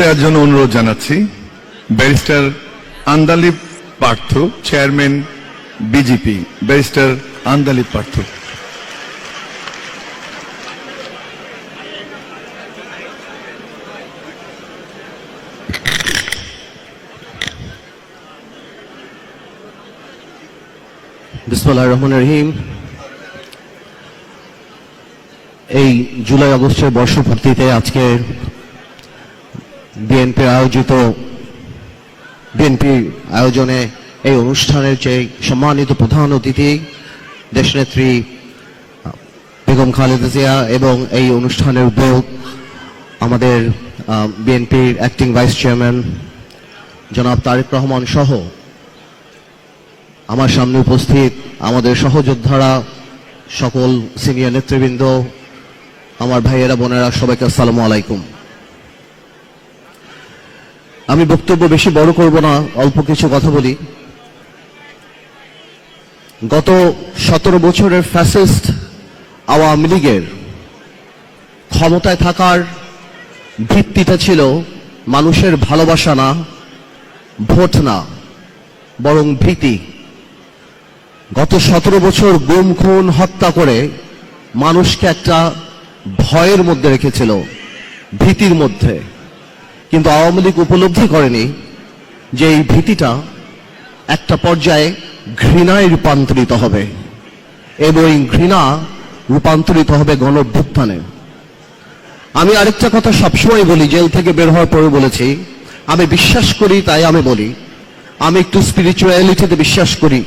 দেওয়ার জন্য অনুরোধ জানাচ্ছি। Barrister Andalib Partho, chairman BJP. Barrister Andalib Partho. বিসমুল্লাহ রহমান রহিম। এই জুলাই আগস্টের বর্ষপূর্তিতে আজকে বিএনপির আয়োজিত বিএনপির আয়োজনে এই অনুষ্ঠানের যে সম্মানিত প্রধান অতিথি, দেশনেত্রী বেগম খালেদা জিয়া এবং এই অনুষ্ঠানের উদ্যোগ আমাদের বিএনপির অ্যাক্টিং ভাইস চেয়ারম্যান জনাব তারেক রহমান সহ আমার সামনে উপস্থিত আমাদের সহযোদ্ধারা, সকল সিনিয়র নেতৃবৃন্দ, আমার ভাইয়েরা, বোনেরা, সবাইকে আসসালামু আলাইকুম। আমি বক্তব্য বেশি বড় করব না, অল্প কিছু কথা বলি। গত সতেরো বছরের ফ্যাসিস্ট আওয়ামী লীগের ক্ষমতায় থাকার ভিত্তিটা ছিল মানুষের ভালোবাসা না, ভোট না, বরং ভীতি। গত সতেরো বছর গুম, খুন, হত্যা করে মানুষকে একটা ভয়ের মধ্যে রেখেছিল, ভীতির মধ্যে। কিন্তু আওয়ামী লীগ উপলব্ধি করেনি যে এই ভীতিটা একটা পর্যায়ে ঘৃণায় রূপান্তরিত হবে। এবং ঘৃণা রূপান্তরিত হবে গণভ্যুত্থানে আমি আরেকটা কথা সবসময় বলি, জেল থেকে বের হওয়ার পরে বলেছি, আমি বিশ্বাস করি, তাই আমি বলি। আমি একটু স্পিরিচুয়ালিটিতে বিশ্বাস করি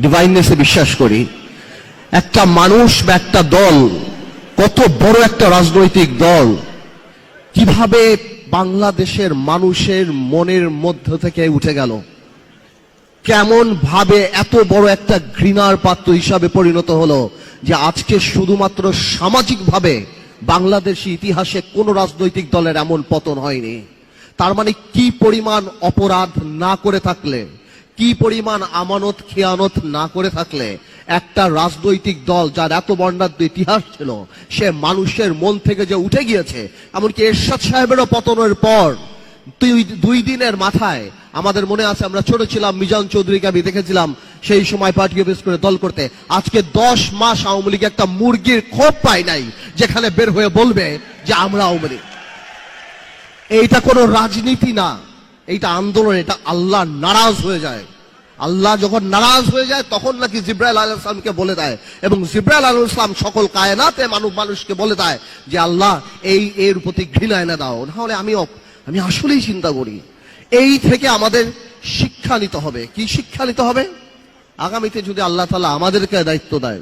ডিভাইননেসে বিশ্বাস করি। একটা মানুষ বা একটা দল, কত বড় একটা রাজনৈতিক দল, কীভাবে বাংলাদেশের মানুষের মনের মধ্য থেকে উঠে গেল। কেমন ভাবে এত বড় একটা ঘৃণার পাত্র হিসাবে পরিণত হলো যে আজকে শুধুমাত্র সামাজিকভাবে বাংলাদেশি ইতিহাসে কোনো রাজনৈতিক দলের এমন পতন হয়নি। তার মানে কি পরিমাণ অপরাধ না করে থাকলে, কি পরিমাণ আমানত, খেয়ানত না করে থাকলে একটা রাজনৈতিক দল যার এত বর্ণাঢ্য ইতিহাস ছিল, সে মানুষের মন থেকে যে উঠে গিয়েছে, এমনকি এরশাদ সাহেবেরও পতনের পর দুই দিনের মাথায় আমাদের মনে আছে, আমরা ছোট ছিলাম, মিজান চৌধুরীকে আমি দেখেছিলাম, সেই সময় পার্টি অফিস করে দল করতে। আজকে দশ মাস আওয়ামী লীগ একটা মুরগির ক্ষোভ পায় নাই, যেখানে বের হয়ে বলবে যে আমরা আওয়ামী লীগ। এইটা কোনো রাজনীতি না, এইটা আন্দোলন, এটা আল্লাহ নারাজ হয়ে যায়। আল্লাহ যখন নারাজ হয়ে যায়, তখন নাকি জিব্রাইল আল ইসলামকে বলে দেয়। এবং জিব্রাইল আল ইসলাম সকল কায়নাতে মানুষ মানুষকে বলে দেয় যে, আল্লাহ, এই, এর প্রতি ঘৃণা এনে দাও। নাহলে আমি আমি আসলেই চিন্তা করি। এই থেকে আমাদের শিক্ষা নিতে হবে। কি শিক্ষা নিতে হবে? আগামীতে যদি আল্লাহ তালা আমাদেরকে দায়িত্ব দেয়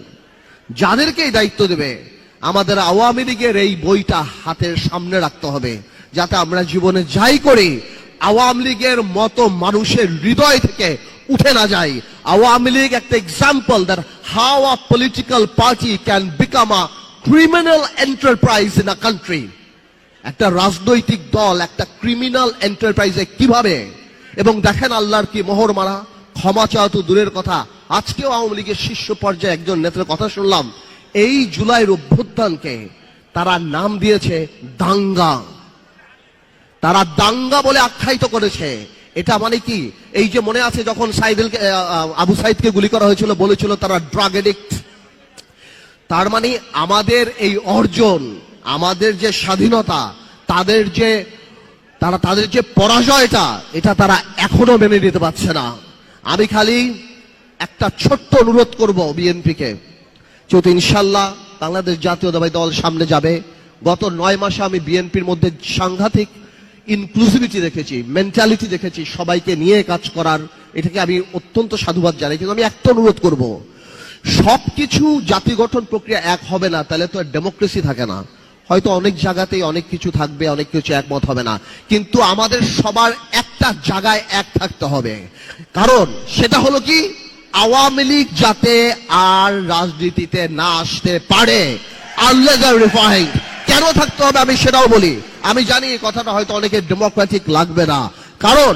যাদেরকে এই দায়িত্ব দেবে, আমাদের আওয়ামী লীগের এই বইটা হাতের সামনে রাখতে হবে। যাতে আমরা জীবনে যাই করি, আওয়ামী লীগের মতো মানুষের হৃদয় থেকে উঠে না যাই আওয়ামী লীগ একটা example that how a political party can become a criminal enterprise in a country একটা রাজনৈতিক দল, একটা ক্রিমিনাল এন্টারপ্রাইজে কীভাবে? এবং দেখেন আল্লাহর কি মোহর মারা? ক্ষমা চাওয়া তো দূরের কথা। আজকেও আওয়ামী লীগের শীর্ষ পর্যায়ে একজন নেতার কথা শুনলাম। এই জুলাইয়ের অভ্যুত্থানকে তারা নাম দিয়েছে দাঙ্গা। তারা দাঙ্গা বলে আখ্যায়িত করেছে। এটা মানে কি? এই যে মনে আছে যখন সাইদুলকে আবু সাইদকে গুলি করা হয়েছিল, বলেছিল তারা ড্রাগ এডিক্ট তার মানে আমাদের এই অর্জন, আমাদের যে স্বাধীনতা, তাদের যে, তারা তাদের যে পরাজয়টা, এটা তারা এখনও মেনে নিতে পারছে না। আমি খালি একটা ছোট্ট অনুরোধ করব বিএনপিকে। যেহেতু ইনশাল্লাহ বাংলাদেশ জাতীয়তাবাদী দল সামনে যাবে। গত নয় মাসে আমি বিএনপির মধ্যে সাংঘাতিক ইনক্লুসিভিটি দেখেছি মেন্টালিটি দেখেছি, সবাইকে নিয়ে কাজ করার, এটাকে আমি অত্যন্ত সাধুবাদ জানাই, কিন্তু আমি একটা অনুরোধ করব। সবকিছু জাতি গঠন প্রক্রিয়া এক হবে না, তাহলে তো ডেমোক্রেসি থাকে না। হয়তো অনেক জায়গাতেই অনেক কিছু থাকবে, অনেক কিছু একমত হবে না। কিন্তু আমাদের সবার একটা জায়গায় এক থাকতে হবে। কারণ সেটা হলো কি? আওয়ামী লীগ যাতে আর রাজনীতিতে না আসতে পারে রিফাইন্ড কেন থাকতে হবে আমি সেটাও বলি। আমি জানি এই কথাটা হয়তো অনেকে ডেমোক্রেটিক লাগবে না। কারণ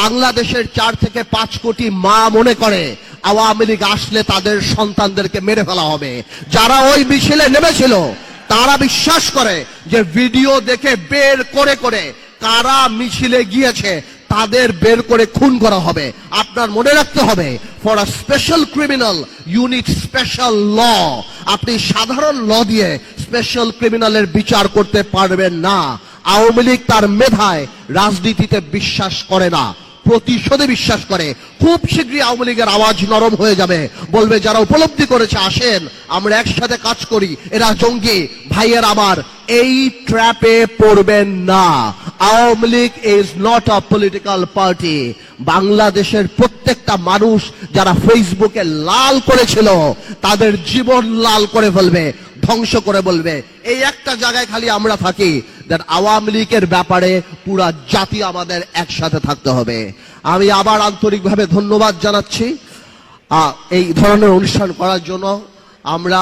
বাংলাদেশের চার থেকে পাঁচ কোটি মা মনে করে, আওয়ামী লীগ আসলে তাদের সন্তানদেরকে মেরে ফেলা হবে। যারা ওই মিছিলে নেমেছিল, তারা বিশ্বাস করে যে ভিডিও দেখে বের করে করে কারা মিছিলে গিয়েছে, তাদের বের করে খুন করা হবে। আপনার মনে রাখতে হবে for a special criminal unit special law আপনি সাধারণ ল দিয়ে স্পেশাল ক্রিমিনালের বিচার করতে পারবেন না। আওয়ামী লীগ তার মেধায় রাজনীতিতে বিশ্বাস করে না, প্রতিশোধে বিশ্বাস করে। খুব শীঘ্রই আওয়ামী লীগের আওয়াজ নরম হয়ে যাবে। বলবে, যারা উপলব্ধি করেছে, আসেন, আমরা একসাথে কাজ করি। এরা জঙ্গি, ভাইয়ের আমার, এই ট্র্যাপে পড়বেন না। Awami League is not a political party বাংলাদেশের প্রত্যেকটা মানুষ যারা ফেসবুকে লাল করেছিল, তাদের জীবন লাল করে ফেলবে, ধ্বংস করে বলবে। এই একটা জায়গায় খালি আমরা থাকি দেন আওয়ামী লীগের ব্যাপারে পুরা জাতি আমাদের একসাথে থাকতে হবে। আমি আবার আন্তরিকভাবে ধন্যবাদ জানাচ্ছি। এই ধরনের অনুষ্ঠান করার জন্য আমরা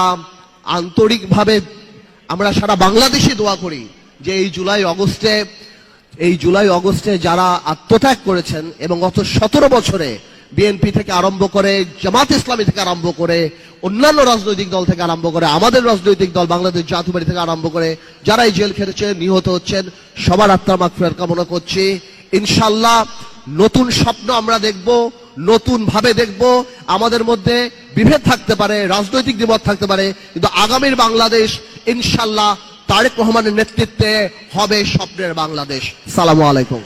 আন্তরিকভাবে, আমরা সারা বাংলাদেশে দোয়া করি যে এই জুলাই অগস্টে, এই জুলাই অগস্টে যারা আত্মত্যাগ করেছেন এবং গত সতেরো বছরে বিএনপি থেকে আরম্ভ করে জামাত ইসলামী থেকে আরম্ভ করে অন্যান্য রাজনৈতিক দল থেকে আরম্ভ করে, আমাদের রাজনৈতিক দল, বাংলাদেশ জাতীয় পার্টি থেকে আরম্ভ করে যারা এই জেল খেটেছেন নিহত হচ্ছেন, সবার আত্মার মাগফিরাত কামনা করছি। ইনশাল্লাহ নতুন স্বপ্ন আমরা দেখব নতুন ভাবে দেখব। আমাদের মধ্যে বিভেদ থাকতে পারে, রাজনৈতিক দ্বিমত থাকতে পারে, কিন্তু আগামীর বাংলাদেশ ইনশাল্লাহ তারেক রহমানের নেতৃত্বে হবে স্বপ্নের বাংলাদেশ। সালামু আলাইকুম।